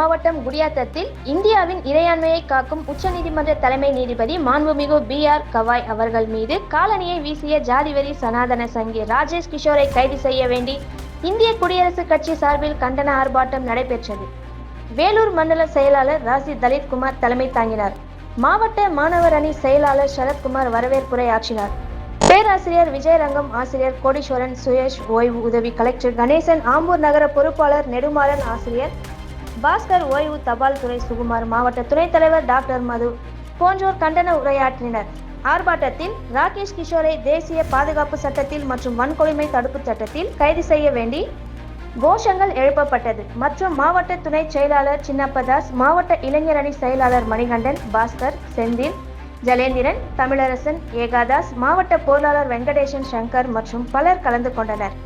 மாவட்டம் குடியாத்தத்தில் இந்தியாவின் இறையாண்மையை காக்கும் உச்சநீதிமன்ற தலைமை நீதிபதி மாண்புமிகு பி ஆர் கவாய் அவர்கள் மீது காலனியை வீசிய ஜாதிவெறி சனாதன சங்கி ராஜேஷ் கிஷோரை கைது செய்ய வேண்டி இந்திய குடியரசுக் கட்சி சார்பில் கண்டன ஆர்ப்பாட்டம் நடைபெற்றது. வேலூர் மண்டல செயலாளர் ராசி தலித் குமார் தலைமை தாங்கினார். மாவட்ட மாணவர் அணி செயலாளர் சரத்குமார் வரவேற்புரை ஆற்றினார். பேராசிரியர் விஜயரங்கம் ஆசிரியர் கோடீஸ்வரன் சுயேஷ் ஓய்வு உதவி கலெக்டர் கணேசன் ஆம்பூர் நகர பொறுப்பாளர் நெடுமாறன் ஆசிரியர் பாஸ்கர் ஓய்வு தபால் துறை சுகுமார் மாவட்ட துணைத் தலைவர் டாக்டர் மது போன்றோர் கண்டன உரையாற்றினர். ஆர்ப்பாட்டத்தில் ராகேஷ் கிஷோரை தேசிய பாதுகாப்பு சட்டத்தில் மற்றும் வன்கொடுமை தடுப்புச் சட்டத்தில் கைது செய்ய வேண்டி கோஷங்கள் எழுப்பப்பட்டது. மற்றும் மாவட்ட துணை செயலாளர் சின்னப்பதாஸ் மாவட்ட இளைஞர் அணி செயலாளர் மணிகண்டன் பாஸ்கர் செந்தில் ஜலேந்திரன் தமிழரசன் ஏகாதாஸ் மாவட்ட பொருளாளர் வெங்கடேசன் சங்கர் மற்றும் பலர் கலந்து கொண்டனர்.